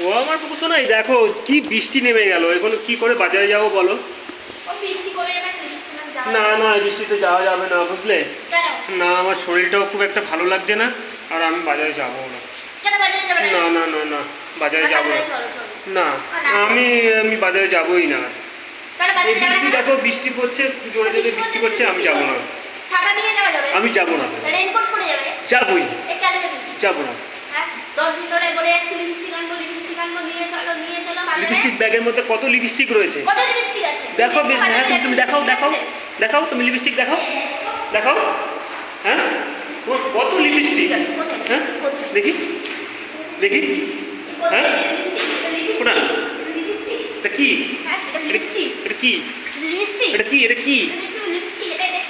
ও আমার শোনাই দেখো কি বৃষ্টি নেমে গেল এখন কি করে বাজারে যাব বলো? না না বৃষ্টিতে যাওয়া যাবে না বুঝলে? না আমার শরীরটাও খুব একটা ভালো লাগছে না আর আমি বাজারে যাব না। না? না না না বাজারে আর যাব না। আমি আমি বাজারে যাবোই না। এই বৃষ্টি দেখো বৃষ্টি পড়ছে জোরে জোরে বৃষ্টি পড়ছে আমি যাব না। আমি যাব না। যাবোই। যাবে না। দশ দিন ধরে বলে যাচ্ছি লিপস্টিক আনব লিপস্টিক আনব নিয়ে চলো নিয়ে চলো বাজারে। লিপস্টিক ব্যাগের মধ্যে কত লিপস্টিক রয়েছে? কত লিপস্টিক আছে? দেখো হ্যাঁ তুমি- তুমি দেখাও দেখাও দেখাও তুমি লিপস্টিক দেখাও দেখাও। হ্যাঁ? কত লিপস্টিক হ্যাঁ? দেখি দেখি। হ্যাঁ? কোনটা? এটা কি? হ্যাঁ এটা কি? এটা কি? এটা কি? এটা এটা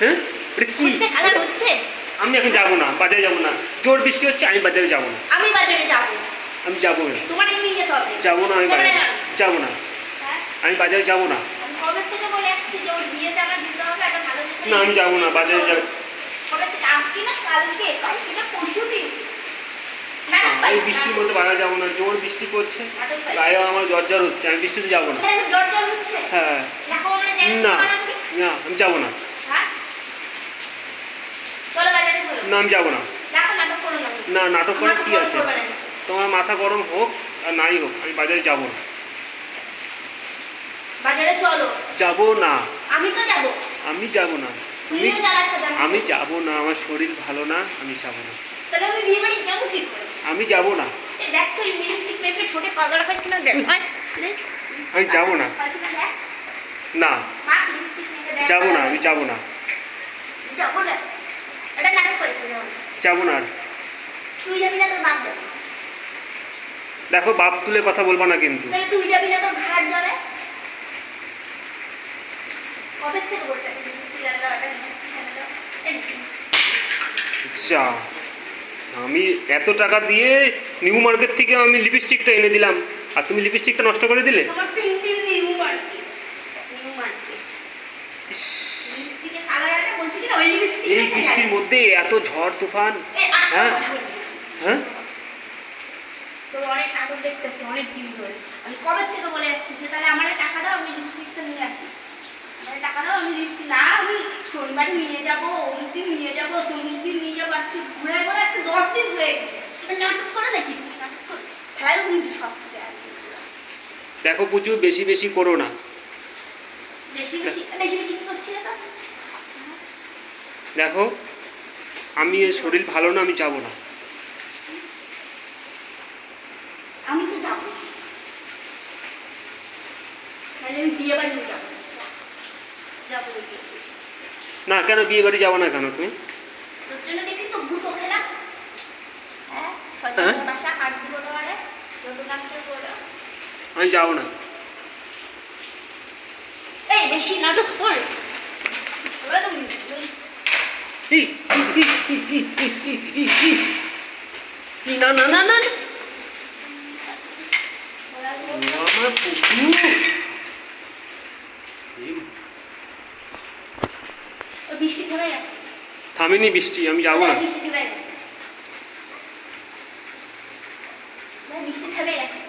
হ্যাঁ? এটা কি? কালার হচ্ছে। আমি এখন যাব না বাজারে যাব না। জোর বৃষ্টি হচ্ছে আমি বাজারে যাব না। আমি বাজারে যাব। আমি যাব না। তোমার নিয়ে যেতে হবে। যাব না আমি যাবে বাজারে? যাব না। হ্যাঁ? আমি বাজারে যাব না। কবে থেকে বলে আসছি যে ওর বিয়েতে আমার দিতে হবে একটা ভালো না আমি যাব না বাজারে যাব। কবে থেকে? আজকে না কালকে কালকে না পরশু দিন। আমি বৃষ্টির মধ্যে বাজারে যাব না জোর বৃষ্টি পড়ছে। গায়ে আমার জ্বর জ্বর হচ্ছে আমি বৃষ্টিতে যাব না। হ্যাঁ। না না আমি যাব না হ্যাঁ চলো বাজারে চলো না আমি যাব না। না নাটক করে নাটক। কি আছে? তোমার মাথা গরম হোক আর নাই হোক আমি বাজারে যাব না। বাজারে চলো। যাব না। আমি তো যাব। আমি যাব না। সাথে আমি যাব। না আমার শরীর ভালো না আমি যাব না। তাহলে আমি বিয়ে বাড়ি যাব কি করে? আমি যাব না। দেখ তো লিপস্টিক পেপে ছোটে পাগলা হয় কিনা দেখ। আমি যাব না। না। যাব না আমি যাব না। যাব না। যাব না দেখো। বাপ তুলে কথা বলব না কিন্তু। আচ্ছা, আমি এত টাকা দিয়ে নিউ মার্কেট থেকে আমি লিপস্টিকটা এনে দিলাম। আর তুমি লিপস্টিকটা নষ্ট করে দিলে? এই বৃষ্টির মধ্যে এত ঝড় তুফান হ্যাঁ? হ্যাঁ? তো অনেক নাটক দেখতেছি অনেক দিন ধরে আমি কবে থেকে বলে যাচ্ছি যে তাহলে আমার টাকা দাও আমি লিপস্টিকটা নিয়ে আসি। আমার টাকা দাও আমি লিপস্টিক না আমি শনিবার নিয়ে যাব অমুক দিন নিয়ে যাব তমুক দিন নিয়ে যাব আজকে ঘুরে ঘুরে আজকে দশ দিন হয়ে গেছে। এবার নাটক করে দেখি নাটক করে খেলায় কিন্তু সব কিছু দেখো পুচু বেশি বেশি করো না। বেশি বেশি বেশি বেশি কি করছিলে তো দেখো আমি এর শরীর ভালো না আমি যাব না। আমি তো যাব আমি বিয়ে বাড়ি যাব যাব না কেন? বিয়ে বাড়ি যাব না কেন তুমি? হ্যাঁ হ্যাঁ? বলো। আমি যাব না। এই বেশি নাটক কর। না না না না আমার থামিনি বৃষ্টি আমি যাব না। বৃষ্টি থেমে গেছে।